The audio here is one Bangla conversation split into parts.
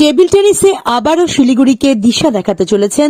টেবিল টেনিসে আবারও শিলিগুড়িকে দিশা দেখাতে চলেছেন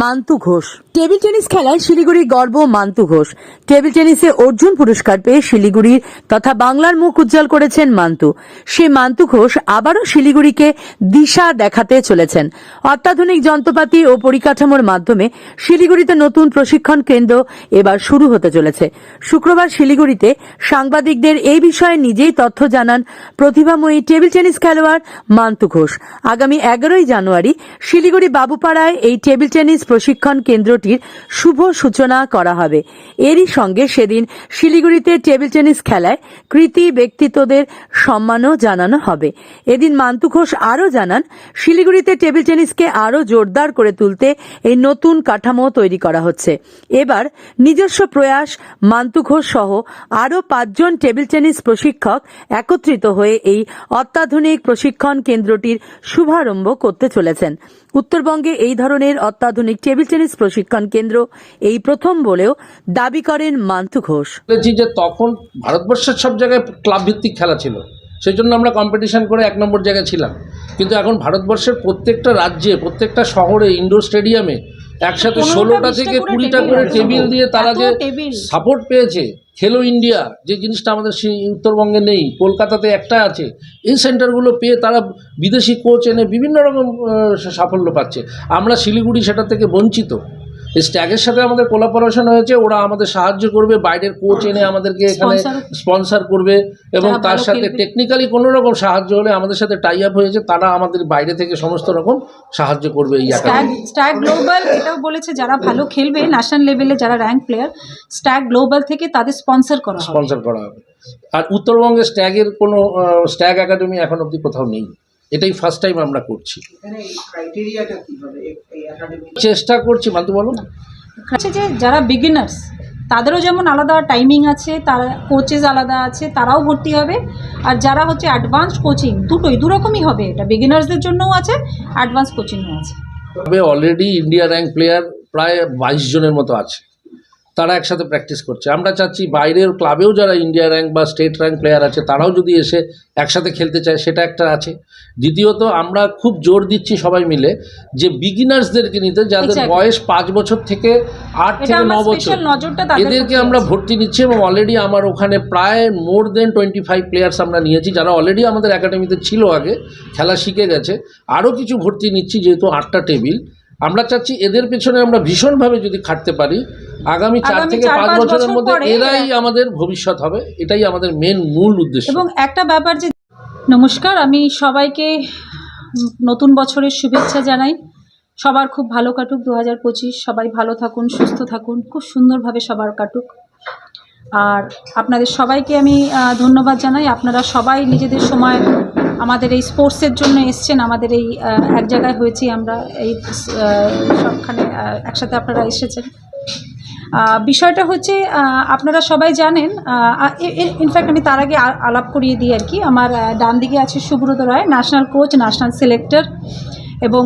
মান্তু ঘোষ। টেবিল টেনিস খেলায় শিলিগুড়ির গর্ব মান্তু ঘোষ। টেবিল টেনিসে অর্জুন পুরস্কার পেয়ে শিলিগুড়ির তথা বাংলার মুখ উজ্জ্বল করেছেন মান্তু সে মান্তু ঘোষ আবারও শিলিগুড়িকে দিশা দেখাতে চলেছেন। অত্যাধুনিক যন্ত্রপাতি ও পরিকাঠামোর মাধ্যমে শিলিগুড়িতে নতুন প্রশিক্ষণ কেন্দ্র এবার শুরু হতে চলেছে। শুক্রবার শিলিগুড়িতে সাংবাদিকদের এই বিষয়ে নিজেই তথ্য জানান প্রতিভাময়ী টেবিল টেনিস খেলোয়াড় মান্তু ঘোষ। আগামী এগারোই জানুয়ারি শিলিগুড়ি বাবুপাড়ায় এই টেবিল টেনিস প্রশিক্ষণ কেন্দ্রটির শুভ সূচনা করা হবে। এরই সঙ্গে সেদিন শিলিগুড়িতে টেবিল টেনিস খেলায় কৃতি ব্যক্তিত্বদের সম্মানও জানানো হবে। এদিন মান্তু ঘোষ আরও জানান, শিলিগুড়িতে টেবিল টেনিসকে আরও জোরদার করে তুলতে এই নতুন কাঠামো তৈরি করা হচ্ছে। এবার নিজস্ব প্রয়াস মান্তু ঘোষ সহ আরও পাঁচজন টেবিল টেনিস প্রশিক্ষক একত্রিত হয়ে এই অত্যাধুনিক প্রশিক্ষণ কেন্দ্রটির শুভারম্ভ করতে চলেছেন। উত্তরবঙ্গে এই ধরনের অত্যাধুনিক টেবিল টেনিস প্রশিক্ষণ কেন্দ্র এই প্রথম বলেও দাবি করেন মান্তু ঘোষ। বলেছি যে তখন ভারতবর্ষের সব জায়গায় ক্লাব ভিত্তিক খেলা ছিল। সেই জন্য আমরা কম্পিটিশন করে এক নম্বর জায়গায় ছিলাম। কিন্তু এখন ভারতবর্ষের প্রত্যেকটা রাজ্যে, প্রত্যেকটা শহরে ইনডোর স্টেডিয়ামে একসাথে ষোলোটা থেকে কুড়িটা করে টেবিল দিয়ে তারা যে সাপোর্ট পেয়েছে খেলো ইন্ডিয়া যে জিনিসটা আমাদের সেই উত্তরবঙ্গে নেই কলকাতাতে একটা আছে এই সেন্টারগুলো পেয়ে তারা বিদেশি কোচ এনে বিভিন্ন রকম সাফল্য পাচ্ছে। আমরা শিলিগুড়ি সেটা থেকে বঞ্চিত। স্ট্যাগের সাথে আমাদের কোলাপোরেশন হয়েছে ওরা আমাদের সাহায্য করবে বাইরের কোচ এনে আমাদেরকে এখানে। স্পন্সর করবে। এবং তার সাথে টেকনিক্যালি কোনো রকম সাহায্য হলে আমাদের সাথে টাই আপ হয়েছে তারা আমাদের বাইরে থেকে সমস্ত রকম সাহায্য করবে এই স্ট্যাগ গ্লোবাল এটাও বলেছে যারা ভালো খেলবে ন্যাশনাল লেভেলে যারা র্যাঙ্ক প্লেয়ার স্ট্যাগ গ্লোবাল থেকে তাদের স্পন্সর করা স্পন্সর করা হবে। আর উত্তরবঙ্গে স্ট্যাগের কোনো স্ট্যাগ একাডেমি এখন অবধি কোথাও নেই। এটাই ফার্স্ট টাইম আমরা করছি। চেষ্টা করছি মান্তু বলো আছে যে যারা বিগিনার্স তাদেরও যেমন আলাদা টাইমিং আছে তারা কোচেস আলাদা আছে তারাও ভর্তি হবে। আর যারা হচ্ছে অ্যাডভান্সড কোচিং দুটোই দুরকমই হবে। এটা বিগিনার্সদের জন্যও আছে অ্যাডভান্স কোচিংও আছে। তবে অলরেডি ইন্ডিয়া র্যাঙ্ক প্লেয়ার প্রায় বাইশ জনের মতো আছে। তারা একসাথে প্র্যাকটিস করছে। আমরা চাচ্ছি বাইরের ক্লাবেও যারা ইন্ডিয়া র্যাঙ্ক বা স্টেট র্যাঙ্ক প্লেয়ার আছে তারাও যদি এসে একসাথে খেলতে চায় সেটা একটা আছে। দ্বিতীয়ত আমরা খুব জোর দিচ্ছি সবাই মিলে যে বিগিনার্সদেরকে নিতে যাদের বয়স পাঁচ বছর থেকে আট থেকে ন বছর। এদেরকে আমরা ভর্তি নিচ্ছি এবং অলরেডি আমার ওখানে প্রায় more than twenty five players আমরা নিয়েছি যারা অলরেডি আমাদের একাডেমিতে ছিল আগে খেলা শিখে গেছে। আরও কিছু ভর্তি নিচ্ছি যেহেতু আটটা টেবিল আমরা চাচ্ছি এদের পেছনে আমরা ভীষণভাবে যদি খাটতে পারি আগামী চার থেকে পাঁচ বছরের মধ্যে এরাই আমাদের ভবিষ্যৎ হবে এটাই আমাদের মেন মূল উদ্দেশ্য। এবং একটা ব্যাপার যে নমস্কার আমি সবাইকে নতুন বছরের শুভেচ্ছা জানাই। সবার খুব ভালো কাটুক দু হাজার পঁচিশ সবাই ভালো থাকুন সুস্থ থাকুন খুব সুন্দরভাবে সবার কাটুক। আর আপনাদের সবাইকে আমি ধন্যবাদ জানাই। আপনারা সবাই নিজেদের সময় আমাদের এই স্পোর্টসের জন্য এসছেন, আমাদের এই এক জায়গায় হয়েছি আমরা, এই সবখানে একসাথে আপনারা এসেছেন। বিষয়টা হচ্ছে আপনারা সবাই জানেন ইনফ্যাক্ট আমি তার আগে আলাপ করিয়ে দিই আর কি। আমার ডান দিকে আছে Subrata Roy national coach national selector এবং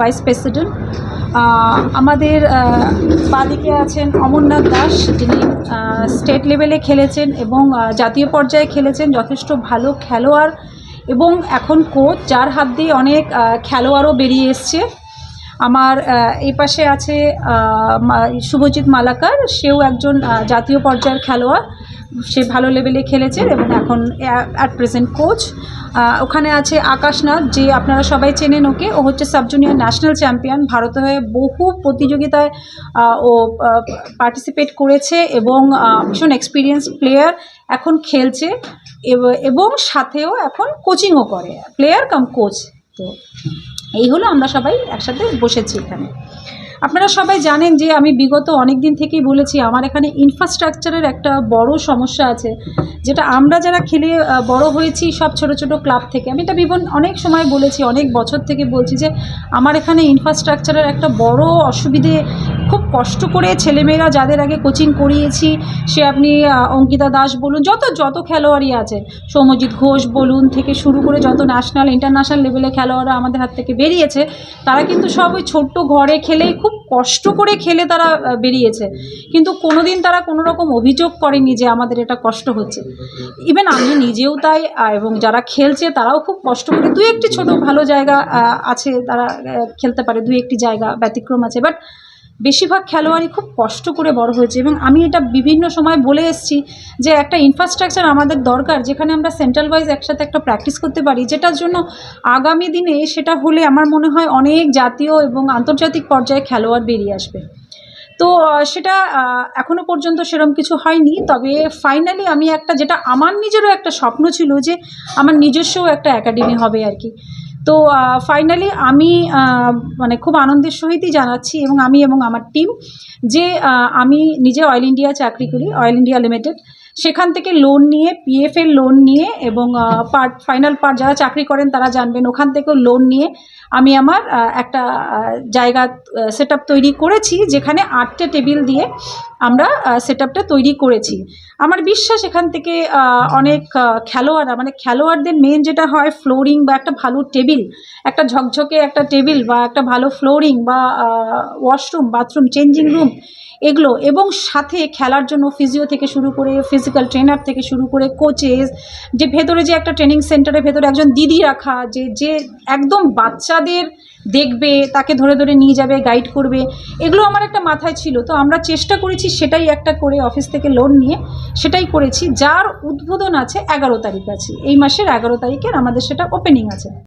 ভাইস প্রেসিডেন্ট আমাদের বাঁদিকে আছেন অমরনাথ দাস, যিনি স্টেট লেভেলে খেলেছেন এবং জাতীয় পর্যায়ে খেলেছেন, যথেষ্ট ভালো খেলোয়াড়। এবং এখন কোচ যার হাত দিয়ে অনেক খেলোয়াড়ও বেরিয়ে এসছে। আমার এই পাশে আছে শুভজিৎ মালাকার। সেও একজন জাতীয় পর্যায়ের খেলোয়াড়। সে ভালো লেভেলে খেলেছে এবং এখন অ্যাট প্রেজেন্ট কোচ ওখানে আছে আকাশনাথ, যে আপনারা সবাই চেনেন ওকে। ও হচ্ছে সাব জুনিয়র ন্যাশনাল চ্যাম্পিয়ন ভারতে হয়ে বহু প্রতিযোগিতায় ও পার্টিসিপেট করেছে এবং ভীষণ এক্সপিরিয়েন্স প্লেয়ার এখন খেলছে। এবং সাথেও এখন কোচিংও করে। প্লেয়ার কাম কোচ তো এই হলো আমরা সবাই একসাথে বসেছি এখানে। আপনারা সবাই জানেন যে আমি বিগত অনেক দিন থেকেই বলেছি, আমার এখানে ইনফ্রাস্ট্রাকচারের একটা বড় সমস্যা আছে, যেটা আমরা যারা খেলে বড় হয়েছি সব ছোট ছোট ক্লাব থেকে। আমি এটা বিভিন্ন অনেক সময় বলেছি, অনেক বছর থেকে বলছি যে আমার এখানে ইনফ্রাস্ট্রাকচারের একটা বড় অসুবিধে খুব কষ্ট করে ছেলেমেয়েরা যাদের আগে কোচিং করিয়েছি, সে আপনি অঙ্কিতা দাস বলুন, যত যত খেলোয়াড়ই আছে সৌম্যজিৎ ঘোষ বলুন থেকে শুরু করে যত ন্যাশনাল ইন্টারন্যাশনাল লেভেলে খেলোয়াড়রা আমাদের হাত থেকে বেরিয়েছে, তারা কিন্তু সব ওই ছোট্ট ঘরে খেলেই খুব কষ্ট করে খেলে তারা বেরিয়েছে। কিন্তু কোনোদিন তারা কোনো রকম অভিযোগ করেনি যে আমাদের এটা কষ্ট হচ্ছে। ইভেন আমি নিজেও তাই এবং যারা খেলছে তারাও খুব কষ্ট করে দুই একটি ছোট ভালো জায়গা আছে, তারা খেলতে পারে দুই একটি জায়গা ব্যতিক্রম আছে। বাট বেশিরভাগ খেলোয়াড়ই খুব কষ্ট করে বড় হয়েছে এবং আমি এটা বিভিন্ন সময় বলে এসেছি যে একটা ইনফ্রাস্ট্রাকচার আমাদের দরকার যেখানে আমরা সেন্ট্রাল ওয়াইজ একসাথে একটা প্র্যাকটিস করতে পারি যেটার জন্য আগামী দিনে সেটা হলে আমার মনে হয় অনেক জাতীয় এবং আন্তর্জাতিক পর্যায়ে খেলোয়াড় বেরিয়ে আসবে। তো সেটা আহ, এখনও পর্যন্ত সেরকম কিছু হয়নি তবে ফাইনালি আমি একটা যেটা আমার নিজেরও একটা স্বপ্ন ছিল যে আমার নিজস্বও একটা একাডেমি হবে আর কি। তো ফাইনালি আমি মানে খুব আনন্দের সহিতই জানাচ্ছি এবং আমি এবং আমার টিম যে আমি নিজে অয়েল ইন্ডিয়া চাকরি করি অয়েল ইন্ডিয়া লিমিটেড সেখান থেকে লোন নিয়ে পিএফ এর লোন নিয়ে এবং পার্ট ফাইনাল পার্ট যারা চাকরি করেন তারা জানবেন, ওখান থেকেও লোন নিয়ে আমি আমার একটা জায়গা সেট তৈরি করেছি যেখানে আটটা টেবিল দিয়ে আমরা সেট তৈরি করেছি। আমার বিশ্বাস এখান থেকে অনেক খেলোয়াড়রা মানে খেলোয়াড়দের মেন যেটা হয় ফ্লোরিং বা একটা ভালো টেবিল একটা ঝকঝকে একটা টেবিল বা একটা ভালো ফ্লোরিং বা ওয়াশরুম বাথরুম চেঞ্জিং রুম এগুলো এবং সাথে খেলার জন্য ফিজিও থেকে শুরু করে ফিজিক্যাল ট্রেনার থেকে শুরু করে কোচেস যে ভেতরে যে একটা ট্রেনিং সেন্টারের ভেতরে একজন দিদি রাখা, যে যে একদম বাচ্চাদের দেখবে, তাকে ধরে ধরে নিয়ে যাবে গাইড করবে। এগুলো আমার একটা মাথায় ছিল। তো আমরা চেষ্টা করেছি সেটাই একটা করে অফিস থেকে লোন নিয়ে সেটাই করেছি। যার উদ্বোধন আছে এগারো তারিখ আছে। এই মাসের এগারো তারিখের আমাদের সেটা ওপেনিং আছে।